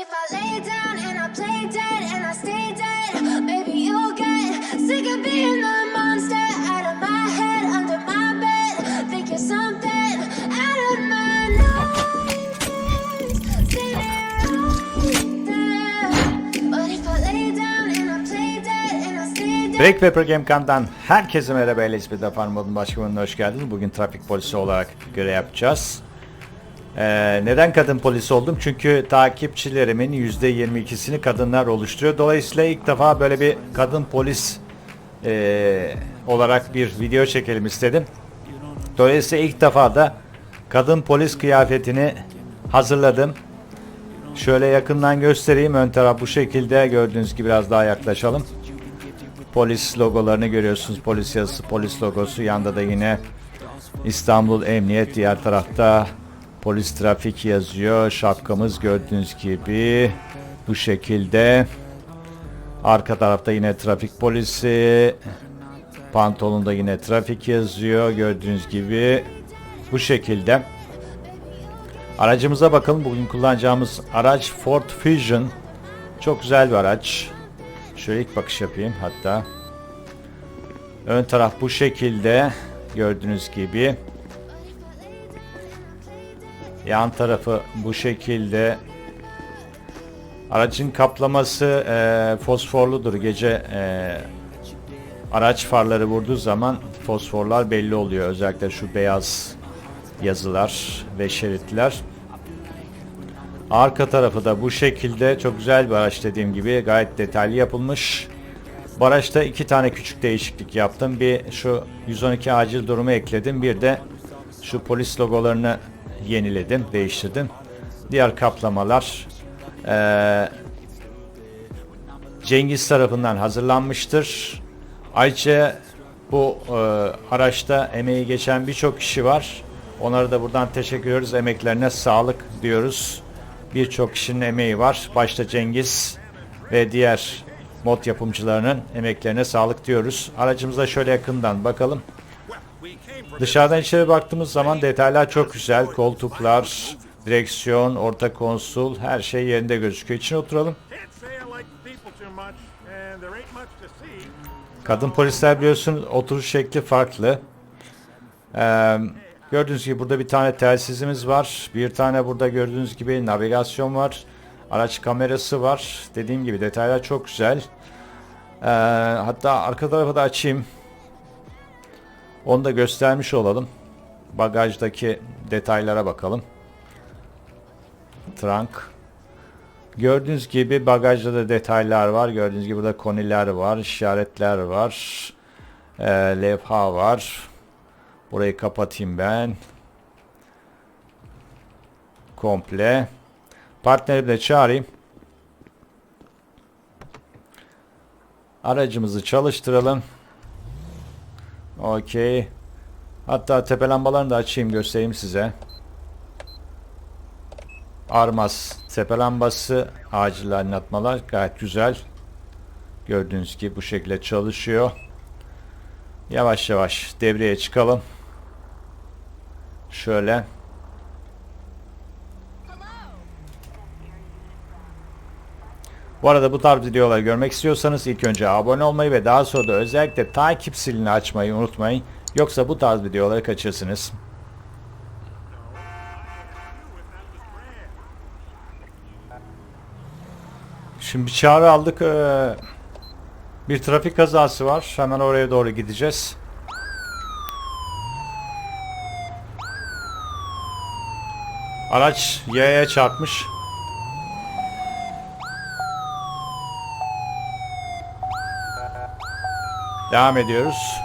if I lay down and I play dead and I stay dead, maybe you'll get sick of being the monster out of my head, under my bed. Think you're something out of my. Break Paper Game Camp'tan herkese merhaba Farm modun başkanına hoş geldiniz. Bugün trafik polisi olarak görev yapacağız. Ee, neden kadın polis oldum? Çünkü takipçilerimin %22'sini kadınlar oluşturuyor. Dolayısıyla ilk defa böyle bir kadın polis ee, olarak bir video çekelim istedim. Dolayısıyla ilk defa da kadın polis kıyafetini hazırladım. Şöyle yakından göstereyim. Ön taraf bu şekilde. Gördüğünüz gibi biraz daha yaklaşalım. Polis logolarını görüyorsunuz. Polis yazısı, polis logosu. Yanda da yine İstanbul Emniyet. Diğer tarafta polis trafik yazıyor. Şapkamız gördüğünüz gibi bu şekilde. Arka tarafta yine trafik polisi. Pantolonda yine trafik yazıyor. Gördüğünüz gibi bu şekilde. Aracımıza bakalım. Bugün kullanacağımız araç Ford Fusion. Çok güzel bir araç. Şöyle ilk bakış yapayım hatta. Ön taraf bu şekilde. Gördüğünüz gibi. Yan tarafı bu şekilde. Aracın kaplaması e, fosforludur. Gece e, araç farları vurduğu zaman fosforlar belli oluyor. Özellikle şu beyaz yazılar ve şeritler. Arka tarafı da bu şekilde çok güzel bir araç dediğim gibi gayet detaylı yapılmış. Bu iki tane küçük değişiklik yaptım. Bir şu 112 acil durumu ekledim. Bir de şu polis logolarını yeniledim, değiştirdim. Diğer kaplamalar eee, Cengiz tarafından hazırlanmıştır. Ayrıca bu e, araçta emeği geçen birçok kişi var. Onlara da buradan teşekkür ediyoruz. Emeklerine sağlık diyoruz. Birçok kişinin emeği var. Başta Cengiz ve diğer mod yapımcılarının emeklerine sağlık diyoruz. Aracımıza şöyle yakından bakalım. Dışarıdan içeri baktığımız zaman detaylar çok güzel. Koltuklar, direksiyon, orta konsol her şey yerinde gözüküyor. İçine oturalım. Kadın polisler biliyorsun oturuş şekli farklı. Ee, gördüğünüz gibi burada bir tane telsizimiz var. Bir tane burada gördüğünüz gibi navigasyon var. Araç kamerası var. Dediğim gibi detaylar çok güzel. Ee, hatta arka tarafı da açayım. Onu da göstermiş olalım. Bagajdaki detaylara bakalım. Trunk. Gördüğünüz gibi bagajda da detaylar var. Gördüğünüz gibi burada koniler var, işaretler var. Ee, levha var. Burayı kapatayım ben. Komple. Partneri de çağırayım. Aracımızı çalıştıralım. Okey. Hatta tepe lambalarını da açayım göstereyim size. Armas tepe lambası acil aydınlatmalar gayet güzel. Gördüğünüz gibi bu şekilde çalışıyor. Yavaş yavaş devreye çıkalım. Şöyle. Bu arada bu tarz videoları görmek istiyorsanız ilk önce abone olmayı ve daha sonra da özellikle takip zilini açmayı unutmayın. Yoksa bu tarz videoları kaçırsınız. Şimdi bir çağrı aldık. Bir trafik kazası var. Hemen oraya doğru gideceğiz. Araç yaya çarpmış. Devam ediyoruz.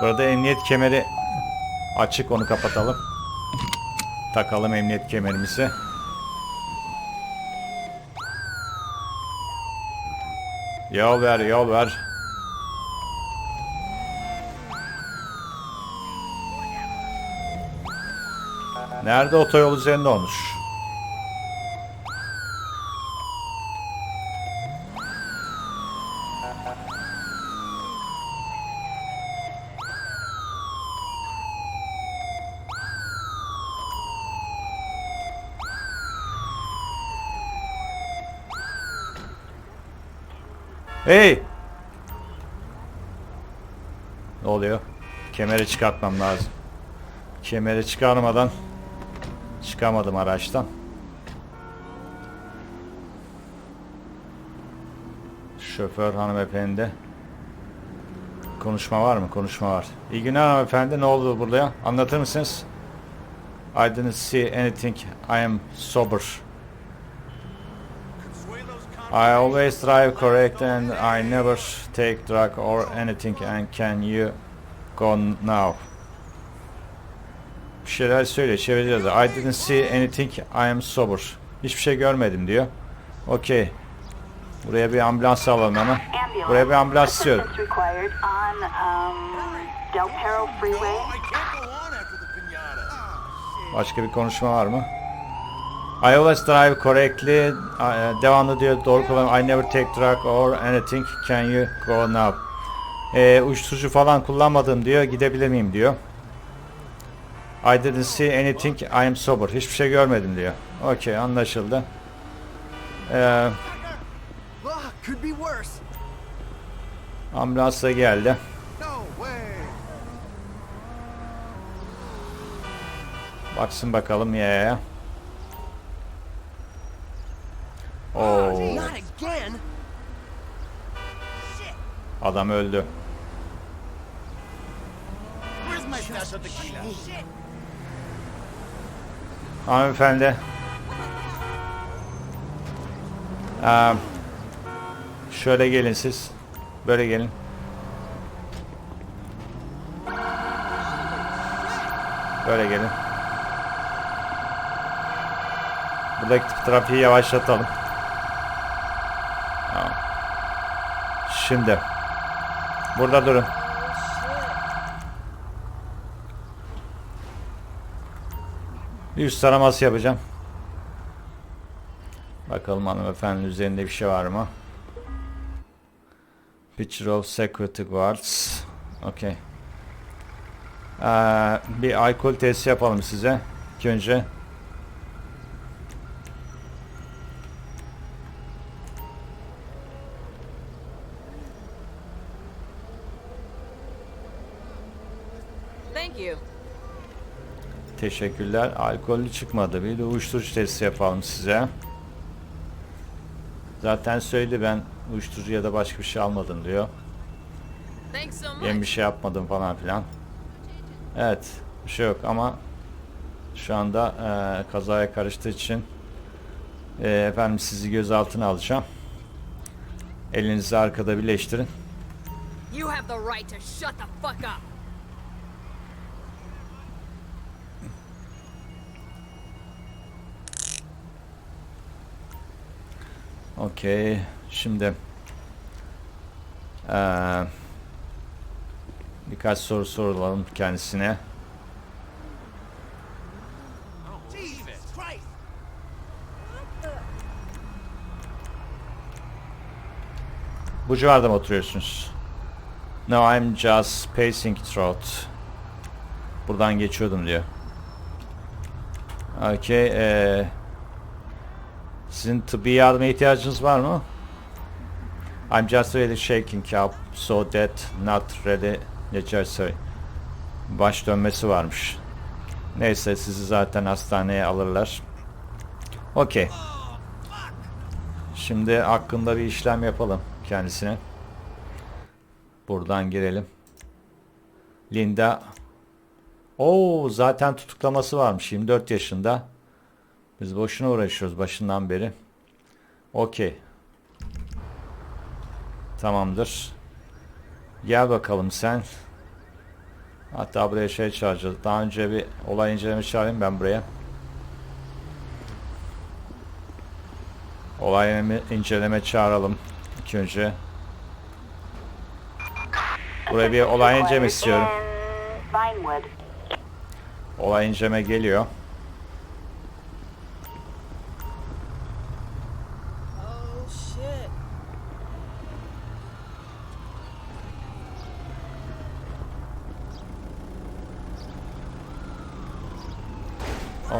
Burada emniyet kemeri açık onu kapatalım. Takalım emniyet kemerimizi. Yol ver, yol ver. Nerede otoyol üzerinde olmuş? Hey! Ne oluyor? Kemeri çıkartmam lazım. Kemeri çıkarmadan çıkamadım araçtan. Şoför hanımefendi. Konuşma var mı? Konuşma var. İyi günler hanımefendi. Ne oldu burada? Anlatır mısınız? I didn't see anything. I am sober. I always drive correct and I never take drug or anything and can you go now? Bir şeyler söyle çevireceğiz. I didn't see anything. I am sober. Hiçbir şey görmedim diyor. Okey. Buraya bir ambulans alalım hemen. Buraya bir ambulans istiyorum. Um. Başka bir konuşma var mı? I always drive correctly. Uh, devamlı diyor doğru kullanıyorum. I never take drug or anything. Can you go now? Ee, uyuşturucu falan kullanmadım diyor. Gidebilir miyim diyor. I didn't see anything. I am sober. Hiçbir şey görmedim diyor. Okey anlaşıldı. Ee, ambulans da geldi. Baksın bakalım ya. Oo, Not again. Adam öldü. Hanımefendi. Ee, şöyle gelin siz. Böyle gelin. Böyle gelin. Buradaki trafiği yavaşlatalım. Şimdi. Burada durun. Bir yüz taraması yapacağım. Bakalım hanımefendinin üzerinde bir şey var mı? Picture of security guards. Okay. Ee, bir alkol testi yapalım size. İlk önce. Teşekkürler. Alkollü çıkmadı. Bir de uyuşturucu testi yapalım size. Zaten söyledi ben uyuşturucu ya da başka bir şey almadım diyor. Ben bir şey yapmadım falan filan. Evet. Bir şey yok ama şu anda e, kazaya karıştığı için e, efendim sizi gözaltına alacağım. Elinizi arkada birleştirin. You have the right to shut the fuck up. Okey. Şimdi eee, birkaç soru soralım kendisine. Bu civarda mı oturuyorsunuz? No, I'm just passing through. Buradan geçiyordum diyor. Okey. eee, sizin tıbbi yardıma ihtiyacınız var mı? I'm just really shaking up so that not really necessary. Baş dönmesi varmış. Neyse sizi zaten hastaneye alırlar. Okey. Şimdi hakkında bir işlem yapalım kendisine. Buradan girelim. Linda. Oo zaten tutuklaması varmış. 24 yaşında. Biz boşuna uğraşıyoruz başından beri. Okey. Tamamdır. Gel bakalım sen. Hatta buraya şey çağıracağız. Daha önce bir olay inceleme çağırayım ben buraya. Olay inceleme- çağıralım. İlk önce. Buraya bir olay inceleme istiyorum. Olay inceleme geliyor.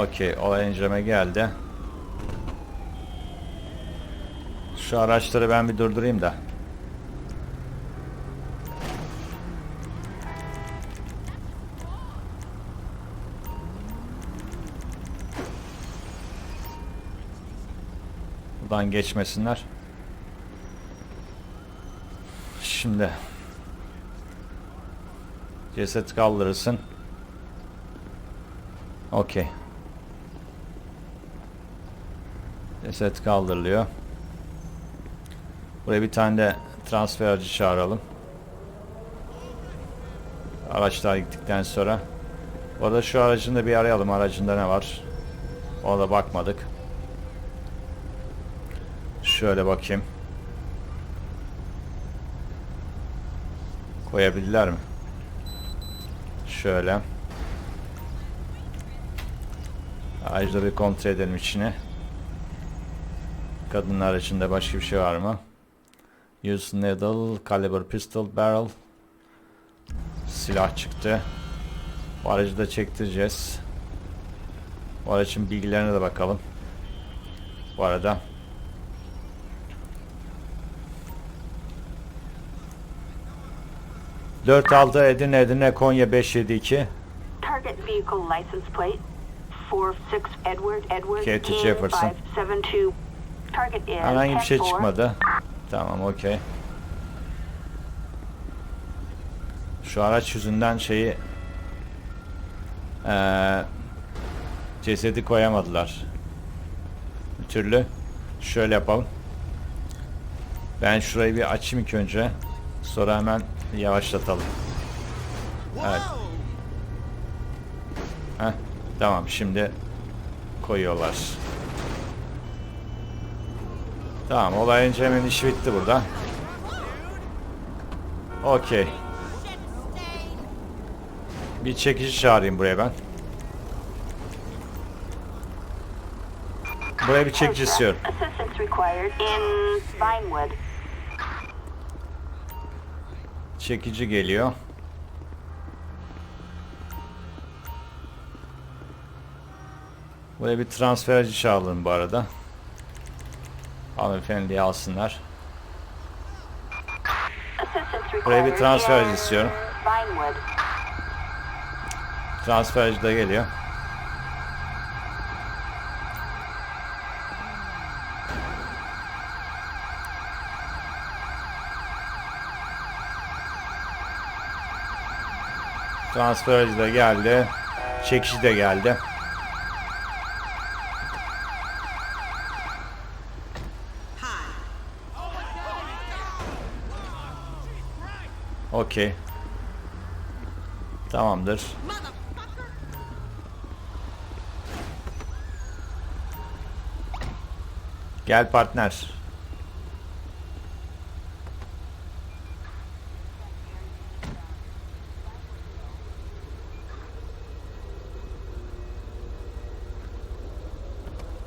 Okey ONC'me geldi. Şu araçları ben bir durdurayım da. Buradan geçmesinler. Şimdi ceset kaldırırsın. Okey. Ceset kaldırılıyor. Buraya bir tane de transferci çağıralım. Araçlar gittikten sonra. Bu arada şu aracını da bir arayalım. Aracında ne var? Ona da bakmadık. Şöyle bakayım. Koyabildiler mi? Şöyle. Da bir kontrol edelim içine. Kadınlar aracında başka bir şey var mı? Use needle, caliber pistol, barrel. Silah çıktı. Bu aracı da çektireceğiz. Bu aracın bilgilerine de bakalım. Bu arada. Dört altı Edirne Edirne Konya 572 Target vehicle license plate 46 Edward Edward Katie Jefferson. 572. Herhangi bir şey 10-4. çıkmadı. Tamam okey. Şu araç yüzünden şeyi eee cesedi koyamadılar. Bir türlü şöyle yapalım. Ben şurayı bir açayım ilk önce. Sonra hemen yavaşlatalım. Evet. Heh, tamam şimdi koyuyorlar. Tamam olayınca hemen iş bitti burada. Okey. Bir çekici çağırayım buraya ben. Buraya bir çekici istiyorum. Çekici geliyor. Buraya bir transferci çağıralım bu arada. Hanımefendiyi alsınlar. Buraya bir transfer istiyorum. Transferci de geliyor. Transferci de geldi. Çekici de geldi. Okey. Tamamdır. Gel partner.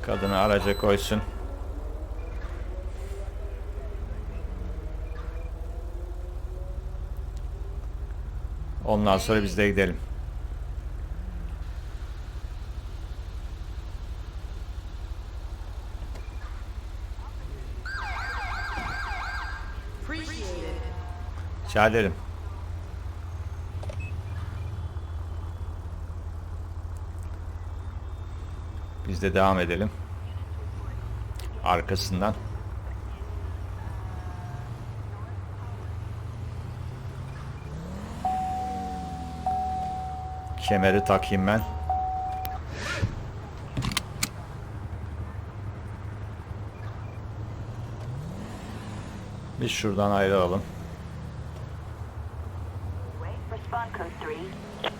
Kadını araca koysun. Ondan sonra biz de gidelim. Rica ederim. Biz de devam edelim. Arkasından. Kemeri takayım ben. Biz şuradan ayrılalım. Respond code 3.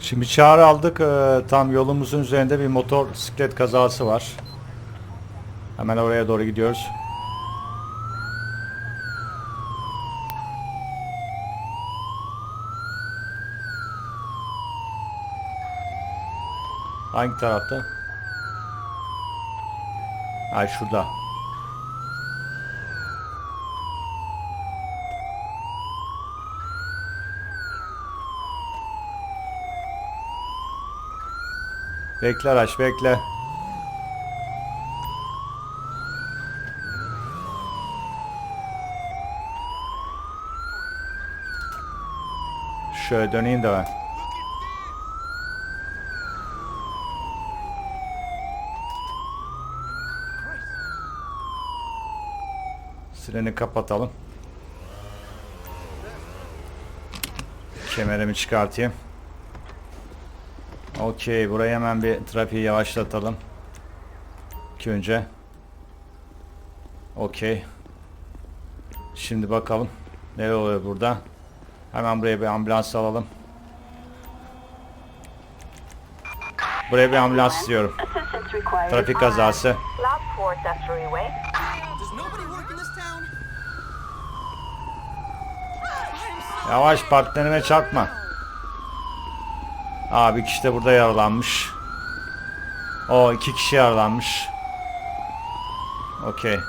Şimdi çağrı aldık. Ee, tam yolumuzun üzerinde bir motor bisiklet kazası var. Hemen oraya doğru gidiyoruz. Hangi tarafta? Ay şurada. Bekle araç bekle. Şöyle döneyim de ben. Sireni kapatalım. Kemerimi çıkartayım. Okey. Buraya hemen bir trafiği yavaşlatalım. İlk önce. Okey. Şimdi bakalım. Ne oluyor burada? Hemen buraya bir ambulans alalım. Buraya bir ambulans istiyorum. Trafik kazası. Yavaş partnerime çarpma. Aa bir kişi de burada yaralanmış. O iki kişi yaralanmış. Okey.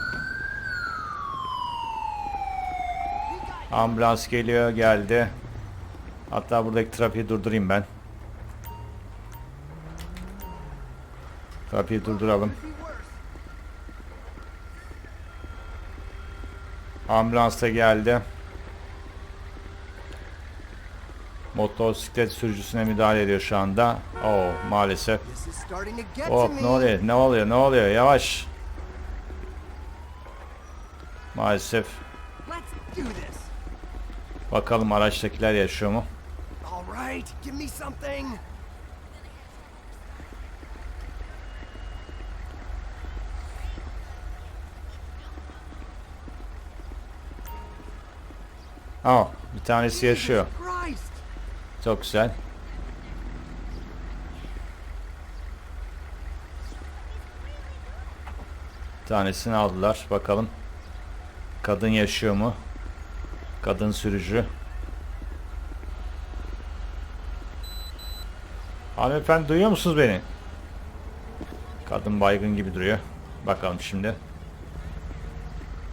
Ambulans geliyor geldi. Hatta buradaki trafiği durdurayım ben. Trafiği durduralım. Ambulans da geldi. Motosiklet sürücüsüne müdahale ediyor şu anda. Oo maalesef. Hop to ne oluyor? Ne oluyor? Ne oluyor? Yavaş. Maalesef. Bakalım araçtakiler yaşıyor mu? Aa bir tanesi yaşıyor. Çok güzel. Tanesini aldılar. Bakalım. Kadın yaşıyor mu? Kadın sürücü. Hanımefendi duyuyor musunuz beni? Kadın baygın gibi duruyor. Bakalım şimdi.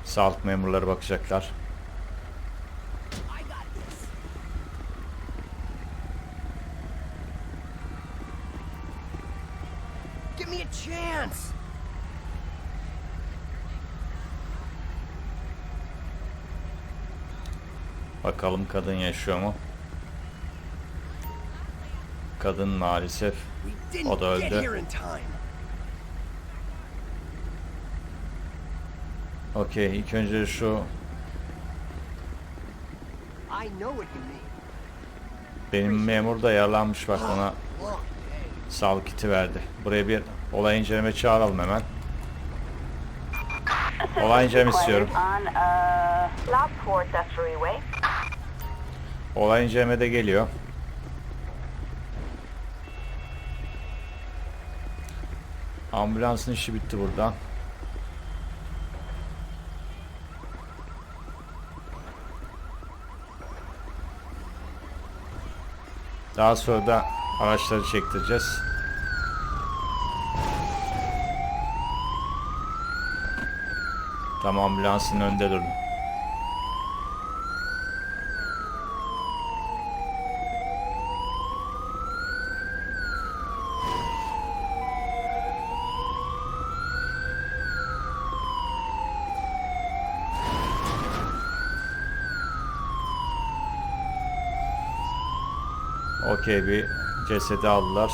Sağlık memurları bakacaklar. Bakalım kadın yaşıyor mu? Kadın maalesef O da öldü. Okey ilk önce şu benim memur da yaralanmış bak ona day. sağlık kiti verdi. Buraya bir olay inceleme çağıralım hemen. Olay inceleme istiyorum. Olay inceleme de geliyor. Ambulansın işi bitti burada. Daha sonra da araçları çektireceğiz. Tamam ambulansın önünde durun. Okey bir cesedi aldılar.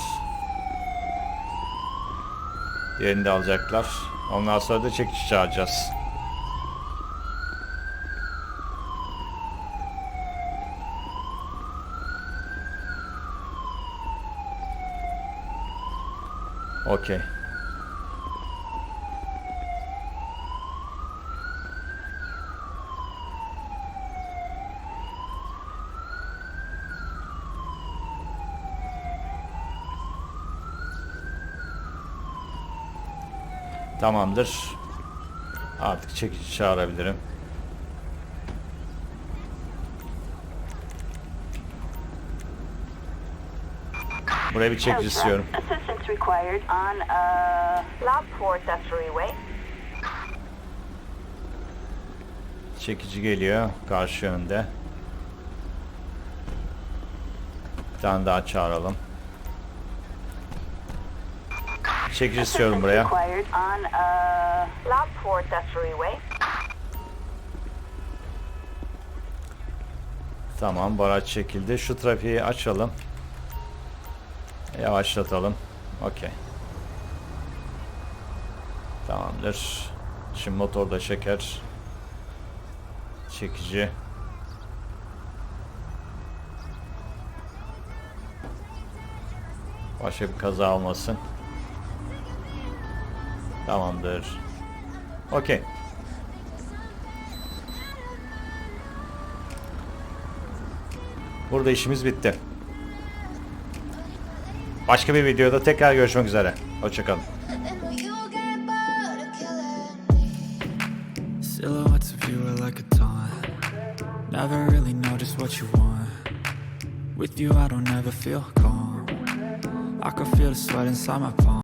Diğerini de alacaklar. Ondan sonra da çekici çağıracağız. Okey. Tamamdır. Artık çekici çağırabilirim. Buraya bir çekici istiyorum. Uh, Way. Çekici geliyor karşı yönde. Bir tane daha çağıralım. Çekici istiyorum buraya. Tamam bu araç çekildi. Şu trafiği açalım. Yavaşlatalım. Okey. Tamamdır. Şimdi motor da çeker. çekici. Başka bir kaza olmasın. Tamamdır. Okey. Burada işimiz bitti. Başka bir videoda tekrar görüşmek üzere. Hoşçakalın. Silhouettes of you are like a taunt. Never really know just what you want. With you, I don't ever feel calm. I can feel the sweat inside my palm.